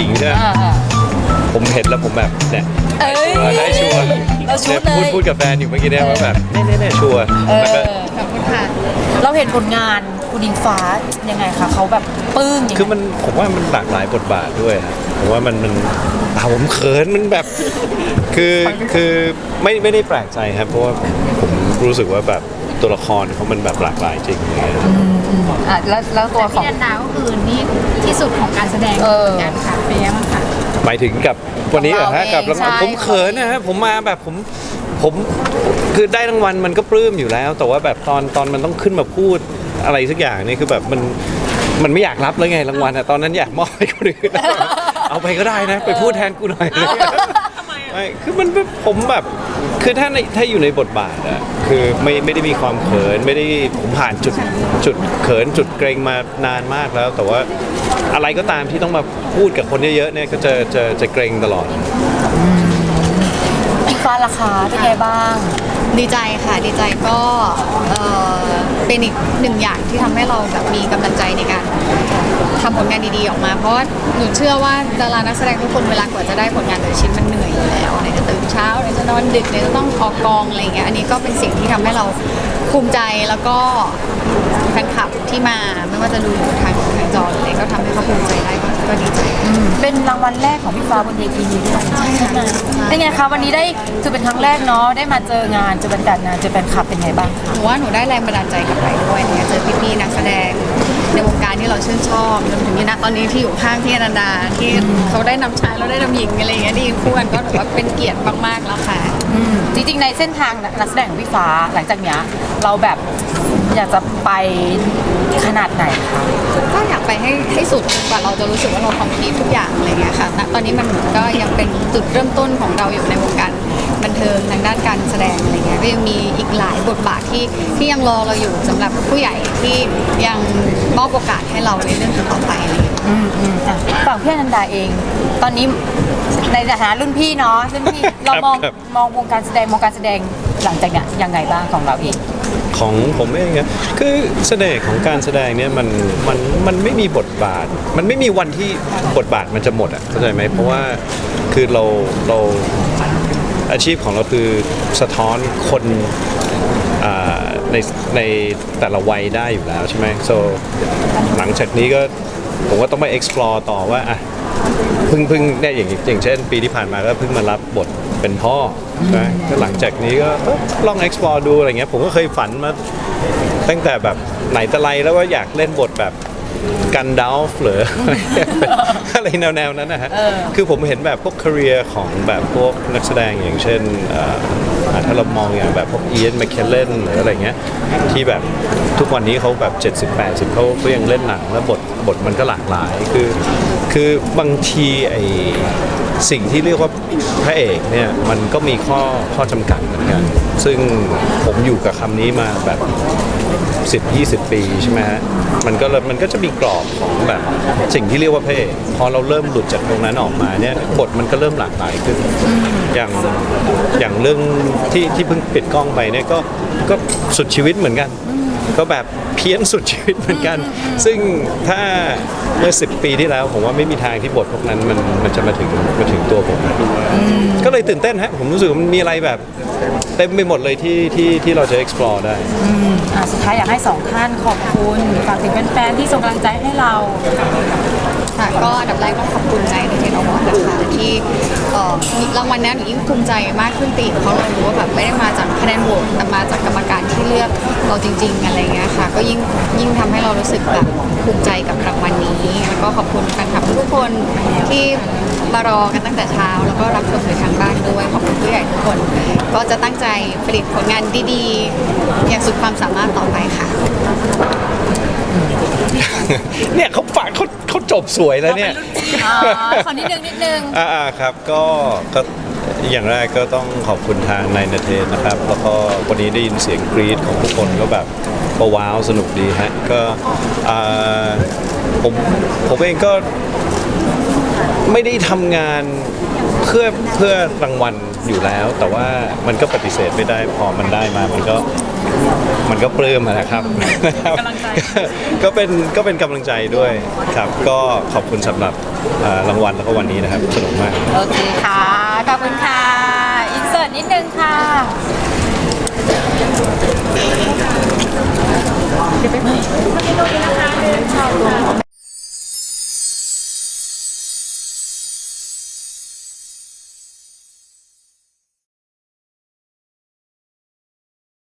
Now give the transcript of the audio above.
ญิงใช่ไหมอ่าอ่าผมเห็นแล้วผมแบบเนี่ยเอ้ยได้ชัวร์เราชุดนี่เลยพูดพูดกับแฟนอยู่เมื่อกี้เนี่ยว่าแบบแน่ๆๆชัวร์เอแล้วก็อขอบคุณค่ะเราเห็นผลงานคุณอิงฟ้ายังไงคะเขาแบบปลื้มยังไงคือมันผมว่ามันหลากหลายบทบาทด้วยครับผมว่ามันมันอ่าผมเขินมันแบบ คือคือไม่ไม่ได้แปลกใจครับ เพราะว่าผมรู้สึกว่าแบบตัวละครเขามันแบบหลากหลายจริงอย่างเงี้ย อะแล้วแล้วตัวขอพี่งนันดาก็คือนี่ที่สุดของการแสดงเออเหมือนกันค่ะ เป็นยังไงบ้างคะหมายถึงกับวันนี้เหรอฮะของเรากับรางวัลเองใช่ ผมเขินนะฮะผมมาแบบผมผมคือได้รางวัลมันก็ปลื้มอยู่แล้ว แต่ว่าแบบตอนตอนมันต้องขึ้นมาพูดอะไรสักอย่างนี่คือแบบมันมันไม่อยากรับแล้วไงรางวัลอะตอนนั้นอยากมอบให้คนอื่น เอาไปก็ได้นะ ไปพูดแทนกูหน่อยไม่คือมันแบบผมแบบ คือถ้าในถ้าอยู่ในบทบาทอะคือไม่ไม่ได้มีความเขินไม่ได้ผมผ่านจุดจุดเขินจุดเกรงมานานมากแล้ว แต่ว่าอะไรก็ตามที่ต้องมาพูดกับคนเยอะๆเนี่ยก็จะจะจะเกรงตลอด ฟ้าราคาเป็นไงบ้าง ดีใจค่ะดีใจก็เอ่อเป็นอีกหนึ่งอย่างที่ทำให้เราแบบมีกำลังใจในการทำผลงานดีๆออกมา เพราะว่าหนูเชื่อว่าดารานักแสดงทุกคนเวลากว่าจะได้ผลงานแต่ละชิ้นมันเหนื่อยอยู่แล้วไหนจะตื่นเช้าไหนจะนอนดึกไหนจะต้องออกกองอะไรอย่างเงี้ยอันนี้ก็เป็นสิ่งที่ทำให้เราภูมิใจแล้วก็แฟนคลับที่มาไม่ว่าจะดูอยู่ทางทาง จอหรืออะไรก็ทำให้เขาภูมิใจได้ก็ก็ดีใจเป็นรางวัลแรกของพี่ฟ้าบนเวทีนี้ด้วยใช่ไหมเป็นไงคะวันนี้ได้คือเป็นครั้งแรกเนาะได้มาเจองานเจอบรรยากาศงานเจอแฟนคลับเป็นไงบ้างหนูว่าหนูได้แรงบันดาลใจกลับไปด้วยเนี่ยเจอพี่ๆนักแสดงในวงการที่เราชื่นชอบรวมถึงนี่นะตอนนี้ที่อยู่ข้างพี่อนันดาที่เขาได้นำชายเราได้นำหญิงอะไรอย่างเงี้ยที่คู่กันก็ถือว่าเป็นเกียรติมากๆแล้วค่ะ อืมจริงๆในเส้นทางนักแสดงของพี่ฟ้าหลังจากเนี้ยเราแบบอยากจะไป ขนาดไหนคะก็อยากไปให้ให้สุดจนกว่าเราจะรู้สึกว่าเราคอมพลีททุกอย่างอะไรเงี้ยค่ะณตอนนี้มันเหมือนก็ยังเป็นจุดเริ่มต้นของเราอยู่ในวงการ บันเทิงทางด้านการแสดงอะไรเงี้ยก็ยังมีอีกหลายบทบาทที่ที่ยังรอเราอยู่สำหรับผู้ใหญ่ที่ยังมอบโอกาสให้เราในเรื่องต่อไปอะไรเงี้ย อืมอืมอะฝั่งพี่อนันดาเอง ตอนนี้ในฐานะรุ่นพี่เนาะรุ่นพี่เรามองครับ มองวงการแสดงมองการแสดงหลังจากเนี้ยยังไงบ้างของเราเอง ของผมเองอะคือเสน่ห์ของการแสดงเนี่ยมันมันมันไม่มีบทบาท มันไม่มีวันที่บทบาทมันจะหมดอะเข้าใจไหมเพราะว่าคือเราเรา อาชีพของเราคือสะท้อนคนในในแต่ละวัยได้อยู่แล้วใช่ไหม so หลังจากนี้ก็ผมก็ต้องไป explore ต่อว่าอะเพิ่งเพิ่งเนี่ยอย่างอย่างเช่น ปีที่ผ่านมาก็เพิ่งมารับบทเป็นพ่อนะก็หลังจากนี้ก็ลอง explore ดูอะไรเงี้ยผมก็เคยฝันมาตั้งแต่แบบไหนแต่ไรแล้วว่าอยากเล่นบทแบบ กันดาลฟ์หรืออะไรแนวๆ นั้นนะฮะเออคือผมเห็นแบบพวก career ของแบบพวกนักแสดงอย่างเช่นเอ่ออ่าถ้าเรามองอย่างแบบพวกเอียนแมคเคลเลนหรืออะไรเงี้ย ที่แบบทุกวันนี้เขาแบบ 70 80เขาเขายังเล่นหนังแล้วบทบทมันก็หลากหลาย คือคือบางทีไอ สิ่งที่เรียกว่าพระเอกเนี่ยมันก็มีข้อข้อจำกัดเหมือนกัน ซึ่งผมอยู่กับคำนี้มาแบบ 10 20 ปีใช่ไหมฮะมันก็มันก็จะมีกรอบของแบบสิ่งที่เรียกว่าเอกพอเราเริ่มหลุดจากตรงนั้นออกมาเนี่ยบทมันก็เริ่มหลากหลายขึ้น อย่างอย่างเรื่องที่ที่เพิ่งปิดกล้องไปเนี่ยก็ก็สุดชีวิตเหมือนกัน ก็แบบเพี้ยนสุดชีวิตเหมือนกัน ซึ่งถ้าเมื่อ 10 ปีที่แล้ว ผมว่าไม่มีทางที่บทพวกนั้นมันมันจะมาถึงมาถึงตัวผม ก็เลยตื่นเต้นฮะ ผมรู้สึกว่ามันมีอะไรแบบเต็มไปหมดเลยที่ที่ที่เราจะ explore ได้ อะสุดท้ายอยากให้สองท่านขอบคุณฝากถึงแฟนๆที่ส่งกำลังใจให้เรา ค่ะก็อันดับแรกก็ขอบคุณใน รางวัลนี้หนูยิ่งภูมิใจมากขึ้นไปเพราะเรารู้ว่าแบบไม่ได้มาจากคะแนนโหวตแต่มาจากกรรมการที่เลือกเราจริง ๆ อะไรเงี้ยค่ะ ก็ยิ่งยิ่งทำให้เรารู้สึกแบบภูมิใจกับรางวัลนี้ แล้วก็ขอบคุณแฟนคลับทุกคนที่มารอกันตั้งแต่เช้า แล้วก็รับชมอยู่ทางบ้านด้วยขอบคุณผู้ใหญ่ทุกคน ก็จะตั้งใจผลิตผลงานดีๆ อย่างสุดความสามารถต่อไปค่ะ เนี่ยเขาฝากเขาเขาจบสวยแล้วเนี่ย อ๋อขอนิดนึงนิดนึง อ่าๆครับก็ก็อย่างแรกก็ต้องขอบคุณทางนายนาเทนนะครับ แล้วก็วันนี้ได้ยินเสียงกรี๊ดของทุกคนก็แบบก็ว้าวสนุกดีฮะก็อ่าผมผมเองก็ ไม่ได้ทำงานเพื่อเพื่อรางวัลอยู่แล้ว แต่ว่ามันก็ปฏิเสธไม่ได้พอมันได้มามันก็มันก็ปลื้มอะนะครับ กำลังใจ ก็เป็นก็เป็นกำลังใจด้วยครับ ก็ขอบคุณสำหรับรางวัลแล้วก็วันนี้นะครับสนุกมาก โอเคค่ะ ขอบคุณค่ะ อินเสิร์ตนิดนึงค่ะ เดี๋ยวไปดูนี้นะคะเดินเข้าตัวอง